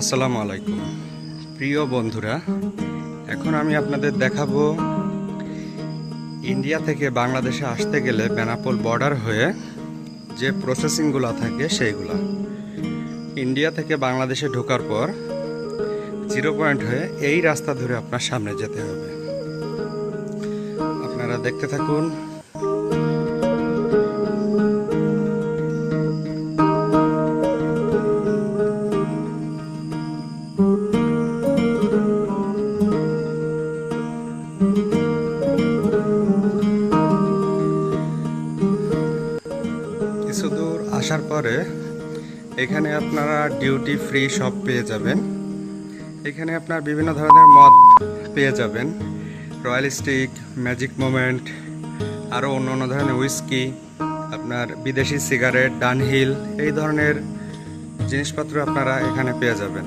আসসালামু আলাইকুম। প্রিয় বন্ধুরা, এখন আমি আপনাদের দেখাবো ইন্ডিয়া থেকে বাংলাদেশে আসতে গেলে বেনাপোল বর্ডার হয়ে যে প্রসেসিংগুলো থাকে সেইগুলা। ইন্ডিয়া থেকে বাংলাদেশে ঢোকার পর জিরো পয়েন্ট হয়ে এই রাস্তা ধরে আপনার সামনে যেতে হবে। আপনারা দেখতে থাকুন আসার পরে এখানে আপনারা ডিউটি ফ্রি সব পেয়ে যাবেন। এখানে আপনার বিভিন্ন ধরনের মদ পেয়ে যাবেন। রয়্যাল স্টিক ম্যাজিক মোমেন্ট আরও অন্য অন্য ধরনের উইস্কি আপনার বিদেশি সিগারেট ডানহিল এই ধরনের জিনিসপত্র আপনারা এখানে পেয়ে যাবেন।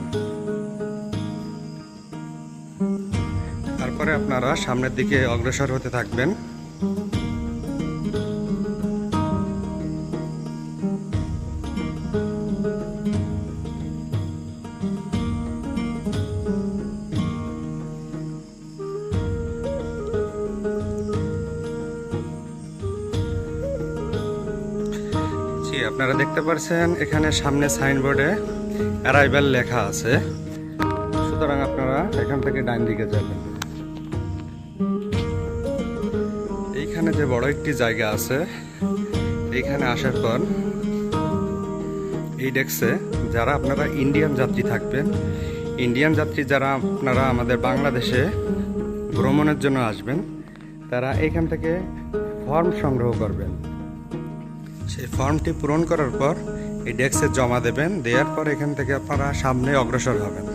তারপরে আপনারা সামনের দিকে অগ্রসর হতে থাকবেন। জি আপনারা দেখতে পাচ্ছেন এখানে সামনে সাইনবোর্ডে অ্যারাইভাল লেখা আছে। সুতরাং আপনারা এখান থেকে ডান দিকে যাবেন। এইখানে যে বড় একটি জায়গা আছে, এইখানে আসার পর এই ডেস্কে যারা আপনারা ইন্ডিয়ান যাত্রী থাকবেন, ইন্ডিয়ান যাত্রী যারা আপনারা আমাদের বাংলাদেশে ভ্রমণের জন্য আসবেন, তারা এখান থেকে ফর্ম সংগ্রহ করবেন। সেই ফর্মটি পূরণ করার পর এই ডেস্কে জমা দেবেন, দেওয়ার পর এখান থেকে আপনারা সামনে অগ্রসর হবেন।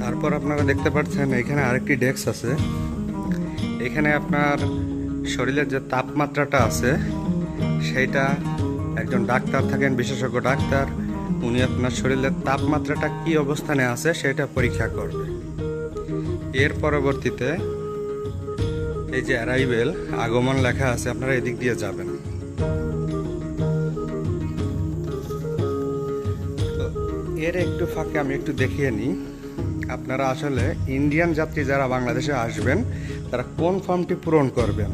তারপর আপনারা দেখতে পাচ্ছেন এখানে আরেকটি ডেস্ক আছে। এখানে আপনার শরীরের যে তাপমাত্রাটা আছে, সেইটা একজন ডাক্তার থাকেন, বিশেষজ্ঞ ডাক্তার, উনি আপনার শরীরের তাপমাত্রাটা কি অবস্থানে আছে, সেটা পরীক্ষা করবে। এর পরবর্তীতে এই যে অ্যারাইভেল আগমন লেখা আছে, আপনারা এদিক দিয়ে যাবেন। এর একটু ফাঁকে আমি একটু দেখিয়ে নিই। আপনারা আসলে ইন্ডিয়ান যাত্রী যারা বাংলাদেশে আসবেন, তারা কোন ফর্মটি পূরণ করবেন?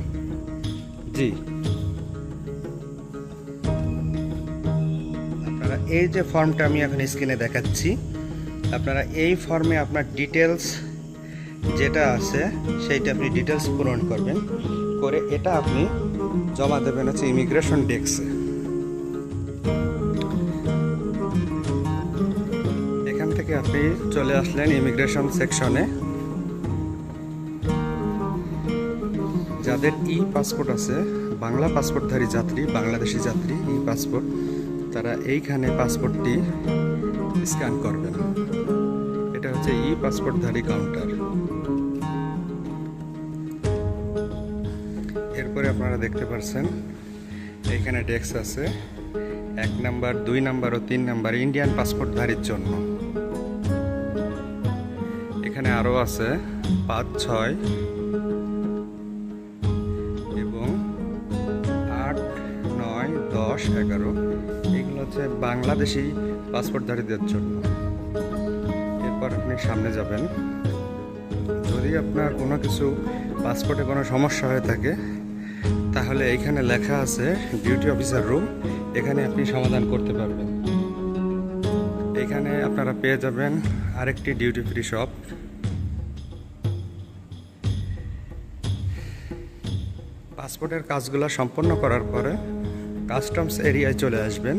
জি। আপনারা এই যে ফর্মটা আমি এখন স্ক্রিনে দেখাচ্ছি, আপনারা এই ফর্মে আপনার ডিটেলস যেটা আছে, সেইটা আপনি ডিটেলস পূরণ করবেন। করে এটা আপনি জমা দেবেন হচ্ছে ইমিগ্রেশন ডেস্কে এখান থেকে আপনি চলে আসলেন ইমিগ্রেশন সেকশনে যাদের ই পাসপোর্ট আছে, বাংলা পাসপোর্টধারী যাত্রী, বাংলাদেশি যাত্রী, ই পাসপোর্ট তারা এইখানে পাসপোর্টটি স্ক্যান করবেন এটা হচ্ছে ই পাসপোর্টধারী কাউন্টার এরপরে আপনারা দেখতে পাচ্ছেন এখানে ডেস্ক আছে, এক নাম্বার, দুই নাম্বার ও তিন নাম্বার ইন্ডিয়ান পাসপোর্টধারীর জন্য। এখানে আরও আছে, পাঁচ, ছয় এবং আট, নয়, দশ, এগারো। এগুলো হচ্ছে বাংলাদেশি পাসপোর্টধারীদের জন্য। এরপর আপনি সামনে যাবেন। যদি আপনার কোনো কিছু পাসপোর্টে কোনো সমস্যা হয়ে থাকে তাহলে এইখানে লেখা আছে ডিউটি অফিসার রুম এখানে আপনি সমাধান করতে পারবেন। এখানে আপনারা পেয়ে যাবেন আরেকটি ডিউটি ফ্রি শপ পাসপোর্টের কাজগুলো সম্পন্ন করার পরে কাস্টমস এরিয়ায় চলে আসবেন।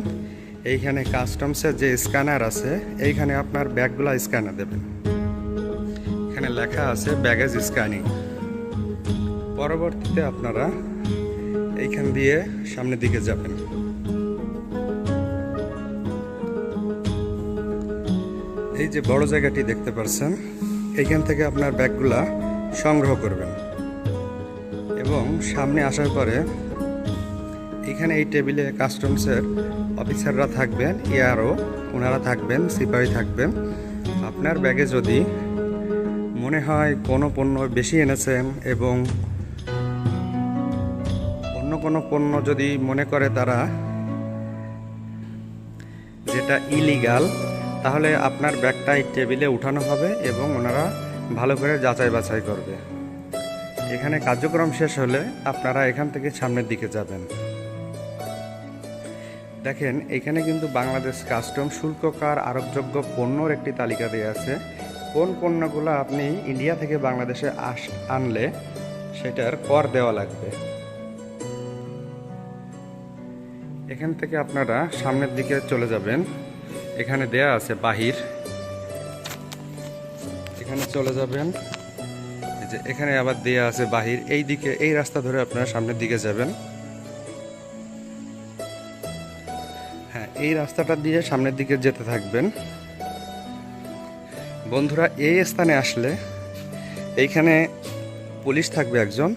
এইখানে কাস্টমসের যে স্ক্যানার আছে, এইখানে আপনার ব্যাগগুলো স্ক্যানার দেবেন। এখানে লেখা আছে ব্যাগেজ স্ক্যানিং পরবর্তীতে আপনারা এইখান দিয়ে সামনের দিকে যাবেন। এই যে বড় জায়গাটি দেখতে পাচ্ছেন এইখান থেকে আপনার ব্যাগগুলা সংগ্রহ করবেন। এবং সামনে আসার পরে এখানে এই টেবিলে কাস্টমসের অফিসাররা থাকবেন ইয়ারও ওনারা থাকবেন, সিপাহি থাকবেন। আপনার ব্যাগে যদি মনে হয় কোনো পণ্য বেশি এনেছেন এবং কোনো পণ্য যদি মনে করে তারা যেটা ইলিগাল তাহলে আপনার ব্যাগটা এই টেবিলে উঠানো হবে এবং ওনারা ভালো করে যাচাই বাছাই করবে। এখানে কার্যক্রম শেষ হলে আপনারা এখান থেকে সামনের দিকে যাবেন। দেখেন, এখানে কিন্তু বাংলাদেশ কাস্টম শুল্ককার আরোপযোগ্য পণ্যর একটি তালিকা দেওয়া আছে। কোন পণ্যগুলো আপনি ইন্ডিয়া থেকে বাংলাদেশে আস, আনলে সেটার কর দেওয়া লাগবে। এখান থেকে আপনারা সামনের দিকে চলে যাবেন। এখানে দেয়া আছে বাহির। এখানে চলে যাবেন। যে এখানে আবার দেয়া আছে বাহির। এই দিকে, এই রাস্তা ধরে আপনারা সামনের দিকে যাবেন। হ্যাঁ এই রাস্তাটা দিয়ে সামনের দিকে যেতে থাকবেন। বন্ধুরা, এই স্থানে আসলে এইখানে পুলিশ থাকবে একজন।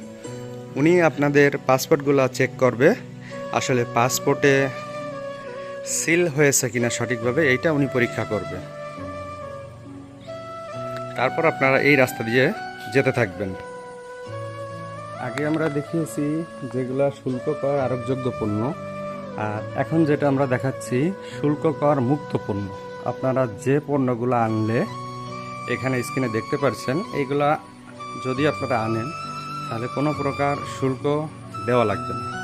উনি আপনাদের পাসপোর্টগুলো চেক করবে। আসলে পাসপোর্টে সিল হয়েছে কিনা সঠিকভাবে, এইটা উনি পরীক্ষা করবে। তারপর আপনারা এই রাস্তা দিয়ে যেতে থাকবেন। আগে আমরা দেখিয়েছি যেগুলো শুল্ক কর আরোপযোগ্য পণ্য আর এখন যেটা আমরা দেখাচ্ছি শুল্ক কর মুক্ত পণ্য আপনারা যে পণ্যগুলো আনলে এখানে স্ক্রিনে দেখতে পাচ্ছেন এইগুলা যদি আপনারা আনেন, তাহলে কোনো প্রকার শুল্ক দেওয়া লাগবে না।